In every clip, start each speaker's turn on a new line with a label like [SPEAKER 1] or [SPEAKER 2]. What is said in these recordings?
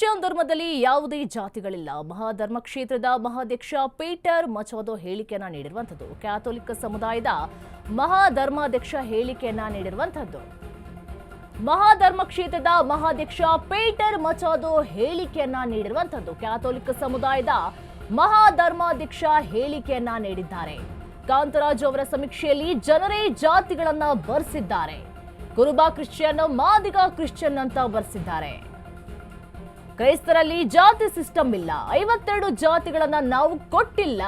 [SPEAKER 1] Christian ಧರ್ಮದಲ್ಲಿ ಯಾವುದೇ ಜಾತಿಗಳಿಲ್ಲ. ಮಹಾಧರ್ಮ ಕ್ಷೇತ್ರದ ಮಹಾಧ್ಯಕ್ಷ ಪೀಟರ್ ಮಚೋದೋ ಹೇಳಿಕೆಯನ್ನ ನೀಡಿರುವಂಥದ್ದು. ಕ್ಯಾಥೋಲಿಕ್ ಸಮುದಾಯದ ಮಹಾಧರ್ಮಾಧ್ಯಕ್ಷ ಹೇಳಿಕೆಯನ್ನ ನೀಡಿರುವಂಥದ್ದು. ಮಹಾಧರ್ಮ ಕ್ಷೇತ್ರದ ಮಹಾಧ್ಯಕ್ಷ ಪೀಟರ್ ಮಚೋದೋ ಹೇಳಿಕೆಯನ್ನ ನೀಡಿರುವಂಥದ್ದು. ಕ್ಯಾಥೋಲಿಕ್ ಸಮುದಾಯದ ಮಹಾಧರ್ಮಾಧ್ಯಕ್ಷ ಹೇಳಿಕೆಯನ್ನ ನೀಡಿದ್ದಾರೆ. ಕಾಂತರಾಜು ಅವರ ಸಮೀಕ್ಷೆಯಲ್ಲಿ ಜನರೇ ಜಾತಿಗಳನ್ನ ಬರ್ಸಿದ್ದಾರೆ. ಕುರುಬಾ ಕ್ರಿಶ್ಚಿಯನ್, ಮಾದಿಗ ಕ್ರಿಶ್ಚಿಯನ್ ಅಂತ ಬರ್ಸಿದ್ದಾರೆ. ಕ್ರೈಸ್ತರಲ್ಲಿ ಜಾತಿ ಸಿಸ್ಟಮ್ ಇಲ್ಲ. ಐವತ್ತೆರಡು ಜಾತಿಗಳನ್ನ ನಾವು ಕೊಟ್ಟಿಲ್ಲ.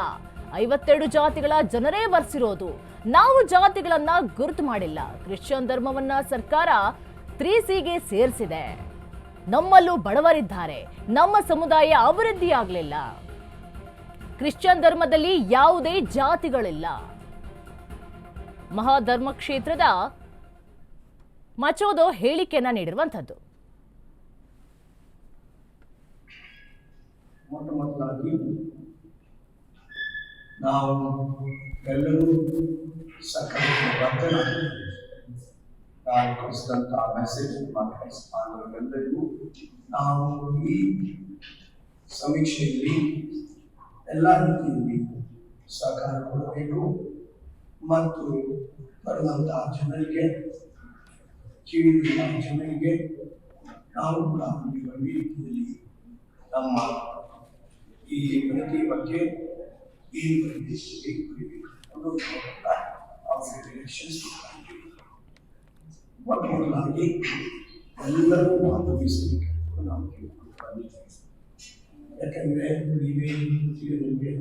[SPEAKER 1] ಐವತ್ತೆರಡು ಜಾತಿಗಳ ಜನರೇ ಬರ್ಸಿರೋದು. ನಾವು ಜಾತಿಗಳನ್ನ ಗುರುತು ಮಾಡಿಲ್ಲ. ಕ್ರಿಶ್ಚಿಯನ್ ಧರ್ಮವನ್ನ ಸರ್ಕಾರ ತ್ರೀ ಸಿಗೆ ಸೇರಿಸಿದೆ. ನಮ್ಮಲ್ಲೂ ಬಡವರಿದ್ದಾರೆ. ನಮ್ಮ ಸಮುದಾಯ ಅಭಿವೃದ್ಧಿ ಆಗಲಿಲ್ಲ. ಕ್ರಿಶ್ಚಿಯನ್ ಧರ್ಮದಲ್ಲಿ ಯಾವುದೇ ಜಾತಿಗಳಿಲ್ಲ. ಮಹಾಧರ್ಮ ಕ್ಷೇತ್ರದ ಮಚೋದೋ ಹೇಳಿಕೆಯನ್ನ ನೀಡಿರುವಂಥದ್ದು.
[SPEAKER 2] ನಾವು ಎಲ್ಲರೂ ಸಕಾಲಕ್ಕೆ ಬದ್ಧರಾಗಿದ್ದೇವೆ ನಾವು ಕಳಿಸಿದಂತಹ ಮೆಸೇಜ್ ಮಾತಾಡಿಸಿದವರೆಲ್ಲರಿಗೂ ನಾವು ಈ ಸಮೀಕ್ಷೆಯಲ್ಲಿ ಎಲ್ಲ ರೀತಿಯಲ್ಲಿ ಸಹಕಾರ ಕೊಡಬೇಕು ಮತ್ತು ಬರುವಂತಹ ಜನರಿಗೆ ಜೀವಿತ ಜನರಿಗೆ ನಾವು ಕೂಡ ಒಳ್ಳೆಯ ರೀತಿಯಲ್ಲಿ ನಮ್ಮ प्रति बच्चे इन प्रिंसिपल्स के प्रिंसिपल और और ऑफ़ रिलेशंस वो भी लगे अंदर वो बात भी सीख तो नाम के लेकिन मैं रिवेन थियो लेंगे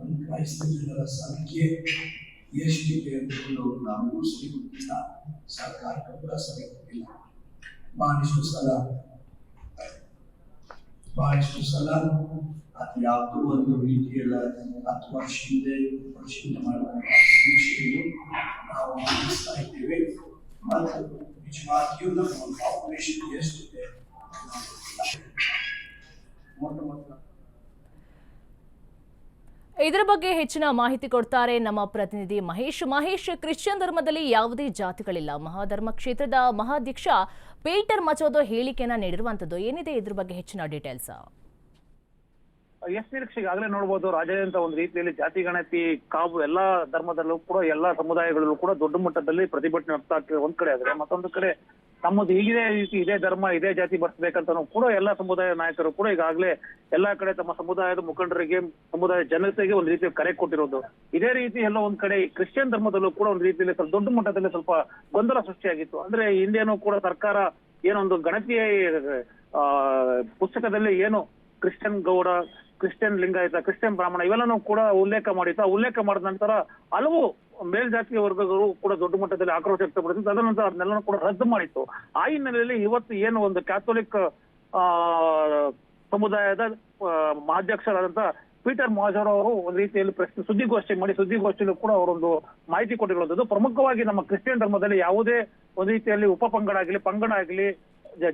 [SPEAKER 2] हम क्राइस्ट के द्वारा सबके यश के लिए हम लोग नाम उसकी पिता सरकार का पूरा समय मिला बारिश को सलाम बारिश को सलाम ಅದು ಯಾವುದೋ ಒಂದು ರೀತಿಯಲ್ಲ ಹತ್ತು ವರ್ಷ ಹಿಂದೆ ಸಮೀಕ್ಷೆಯನ್ನು ನಾವು ಗಮನಿಸ್ತಾ ಇದ್ದೇವೆ. ಮತ್ತು ನಿಜವಾಗಿಯೂ ನಮ್ಮ ಪಾಪ್ಯುಲೇಷನ್ ಎಷ್ಟಿದೆ?
[SPEAKER 1] ಇದರ ಬಗ್ಗೆ ಹೆಚ್ಚಿನ ಮಾಹಿತಿ ಕೊಡ್ತಾರೆ ನಮ್ಮ ಪ್ರತಿನಿಧಿ ಮಹೇಶ್. ಮಹೇಶ್, ಕ್ರಿಶ್ಚಿಯನ್ ಧರ್ಮದಲ್ಲಿ ಯಾವುದೇ ಜಾತಿಗಳಿಲ್ಲ. ಮಹಾಧರ್ಮ ಕ್ಷೇತ್ರದ ಮಹಾಧ್ಯಕ್ಷ ಪೀಟರ್ ಮಚೋದೋ ಹೇಳಿಕೆಯನ್ನ ನೀಡಿರುವಂತದ್ದು ಏನಿದೆ? ಇದ್ರ ಬಗ್ಗೆ ಹೆಚ್ಚಿನ ಡೀಟೇಲ್ಸ್
[SPEAKER 3] ಎಸ್ ನಿರೀಕ್ಷೆ ಈಗಾಗಲೇ ನೋಡ್ಬೋದು ರಾಜ್ಯಾದ್ಯಂತ ಒಂದು ರೀತಿಯಲ್ಲಿ ಜಾತಿ, ಗಣತಿ, ಕಾವು, ಎಲ್ಲಾ ಧರ್ಮದಲ್ಲೂ ಕೂಡ, ಎಲ್ಲಾ ಸಮುದಾಯಗಳಲ್ಲೂ ಕೂಡ ದೊಡ್ಡ ಮಟ್ಟದಲ್ಲಿ ಪ್ರತಿಭಟನೆ ವ್ಯಕ್ತ ಆಗ್ತಿದೆ ಒಂದ್ ಕಡೆ ಆದ್ರೆ. ಮತ್ತೊಂದು ಕಡೆ ತಮ್ಮದು ಹೀಗಿದೆ ರೀತಿ, ಇದೇ ಧರ್ಮ, ಇದೇ ಜಾತಿ ಬರ್ಸ್ಬೇಕಂತ ಕೂಡ ಎಲ್ಲಾ ಸಮುದಾಯ ನಾಯಕರು ಕೂಡ ಈಗಾಗಲೇ ಎಲ್ಲಾ ಕಡೆ ತಮ್ಮ ಸಮುದಾಯದ ಮುಖಂಡರಿಗೆ, ಸಮುದಾಯ ಜನತೆಗೆ ಒಂದು ರೀತಿಯ ಕರೆ ಕೊಟ್ಟಿರೋದು. ಇದೇ ರೀತಿ ಎಲ್ಲ ಒಂದ್ ಕಡೆ ಕ್ರಿಶ್ಚಿಯನ್ ಧರ್ಮದಲ್ಲೂ ಕೂಡ ಒಂದು ರೀತಿಯಲ್ಲಿ ಸ್ವಲ್ಪ ದೊಡ್ಡ ಮಟ್ಟದಲ್ಲಿ ಸ್ವಲ್ಪ ಗೊಂದಲ ಸೃಷ್ಟಿಯಾಗಿತ್ತು. ಅಂದ್ರೆ ಹಿಂದೇನೂ ಕೂಡ ಸರ್ಕಾರ ಏನೊಂದು ಗಣತಿಯ ಪುಸ್ತಕದಲ್ಲಿ ಏನು Christian Gowda Christian Lingayat Christian Brahmin ಇವೆಲ್ಲನೂ ಕೂಡ ಉಲ್ಲೇಖ ಮಾಡಿತ್ತು ಆ ಉಲ್ಲೇಖ ಮಾಡಿದ ನಂತರ ಹಲವು ಮೇಲ್ಜಾತಿಯ ವರ್ಗಗಳು ಕೂಡ ದೊಡ್ಡ ಮಟ್ಟದಲ್ಲಿ ಆಕ್ರೋಶ ವ್ಯಕ್ತಪಡಿಸಿತ್ತು ತದನಂತರ ಅದನ್ನೆಲ್ಲನೂ ಕೂಡ ರದ್ದು ಮಾಡಿತ್ತು. ಆ ಹಿನ್ನೆಲೆಯಲ್ಲಿ ಇವತ್ತು ಏನು ಒಂದು ಕ್ಯಾಥೋಲಿಕ್ ಸಮುದಾಯದ ಮಹಾಧ್ಯಕ್ಷರಾದಂತ ಪೀಟರ್ ಮಾಜರ್ ಅವರು ಒಂದು ರೀತಿಯಲ್ಲಿ ಪ್ರಶ್ನೆ ಸುದ್ದಿಗೋಷ್ಠಿ ಮಾಡಿ, ಸುದ್ದಿಗೋಷ್ಠಿಯಲ್ಲೂ ಕೂಡ ಅವರೊಂದು ಮಾಹಿತಿ ಕೊಟ್ಟಿರುವಂಥದ್ದು ಪ್ರಮುಖವಾಗಿ ನಮ್ಮ ಕ್ರಿಶ್ಚಿಯನ್ ಧರ್ಮದಲ್ಲಿ ಯಾವುದೇ ಒಂದು ರೀತಿಯಲ್ಲಿ ಉಪ ಪಂಗಡ ಆಗಲಿ ಪಂಗಡ ಆಗಲಿ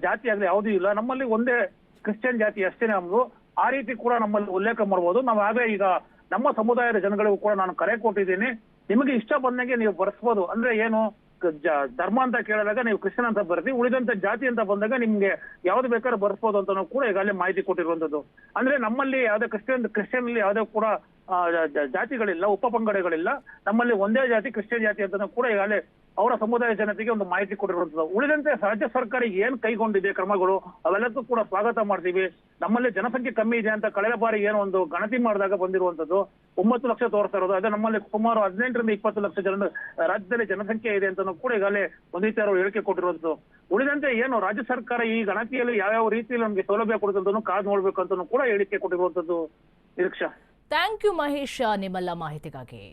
[SPEAKER 3] ಜಾತಿ ಆಗಲಿ ಯಾವುದೂ ಇಲ್ಲ. ನಮ್ಮಲ್ಲಿ ಒಂದೇ ಕ್ರಿಶ್ಚಿಯನ್ ಜಾತಿ ಅಷ್ಟೇ ನಮ್ದು. ಆ ರೀತಿ ಕೂಡ ನಮ್ಮಲ್ಲಿ ಉಲ್ಲೇಖ ಮಾಡಬಹುದು ನಾವು ಆಗಲೇ ಈಗ ನಮ್ಮ ಸಮುದಾಯದ ಜನಗಳಿಗೂ ಕೂಡ ನಾನು ಕರೆ ಕೊಟ್ಟಿದ್ದೀನಿ. ನಿಮಗೆ ಇಷ್ಟ ಬಂದಂಗೆ ನೀವು ಬರ್ಸ್ಬೋದು. ಅಂದ್ರೆ ಏನು ಧರ್ಮ ಅಂತ ಕೇಳಿದಾಗ ನೀವು ಕ್ರಿಶ್ಚಿಯನ್ ಅಂತ ಬರ್ತಿ ಉಳಿದಂತ ಜಾತಿ ಅಂತ ಬಂದಾಗ ನಿಮ್ಗೆ ಯಾವ್ದು ಬೇಕಾದ್ರೂ ಬರ್ಸ್ಬೋದು ಅಂತ ಕೂಡ ಈಗಾಗಲೇ ಮಾಹಿತಿ ಕೊಟ್ಟಿರುವಂತದ್ದು ಅಂದ್ರೆ ನಮ್ಮಲ್ಲಿ ಯಾವ್ದೇ ಕ್ರಿಶ್ಚಿಯನ್ ಕ್ರಿಶ್ಚಿಯನ್ ಅಲ್ಲಿ ಯಾವುದೇ ಕೂಡ ಜಾತಿಗಳಿಲ್ಲ, ಉಪ ಪಂಗಡಗಳಿಲ್ಲ. ನಮ್ಮಲ್ಲಿ ಒಂದೇ ಜಾತಿ, ಕ್ರಿಶ್ಚಿಯನ್ ಜಾತಿ ಅಂತ ಕೂಡ ಈಗಾಗಲೇ ಅವರ ಸಮುದಾಯ ಜನತೆಗೆ ಒಂದು ಮಾಹಿತಿ ಕೊಟ್ಟಿರುವಂತದ್ದು ಉಳಿದಂತೆ ರಾಜ್ಯ ಸರ್ಕಾರ ಏನ್ ಕೈಗೊಂಡಿದೆ ಕ್ರಮಗಳು, ಅವೆಲ್ಲಕ್ಕೂ ಕೂಡ ಸ್ವಾಗತ ಮಾಡ್ತೀವಿ. ನಮ್ಮಲ್ಲಿ ಜನಸಂಖ್ಯೆ ಕಮ್ಮಿ ಇದೆ ಅಂತ ಕಳೆದ ಬಾರಿ ಏನೋ ಒಂದು ಗಣತಿ ಮಾಡಿದಾಗ ಬಂದಿರುವಂತದ್ದು ಒಂಬತ್ತು ಲಕ್ಷ ತೋರಿಸ್ತಾ ಇರೋದು. ಅದೇ ನಮ್ಮಲ್ಲಿ ಸುಮಾರು ಹದಿನೆಂಟರಿಂದ ಇಪ್ಪತ್ತು ಲಕ್ಷ ಜನ ರಾಜ್ಯದಲ್ಲಿ ಜನಸಂಖ್ಯೆ ಇದೆ ಅಂತ ಕೂಡ ಈಗಾಗಲೇ ಒಂದು ರೀತಿ ಅವರು ಹೇಳಿಕೆ ಕೊಟ್ಟಿರುವಂತದ್ದು ಉಳಿದಂತೆ ಏನು ರಾಜ್ಯ ಸರ್ಕಾರ ಈ ಗಣತಿಯಲ್ಲಿ ಯಾವ್ಯಾವ ರೀತಿಯಲ್ಲಿ ನಮಗೆ ಸೌಲಭ್ಯ ಕೊಡುತ್ತಂತ ಕಾದು ನೋಡ್ಬೇಕು ಅಂತ ಕೂಡ ಹೇಳಿಕೆ ಕೊಟ್ಟಿರುವಂತದ್ದು ನಿರೀಕ್ಷಾ.
[SPEAKER 1] ಥ್ಯಾಂಕ್ ಯು ಮಹೇಶ್ ನಿಮ್ಮೆಲ್ಲ ಮಾಹಿತಿಗಾಗಿ.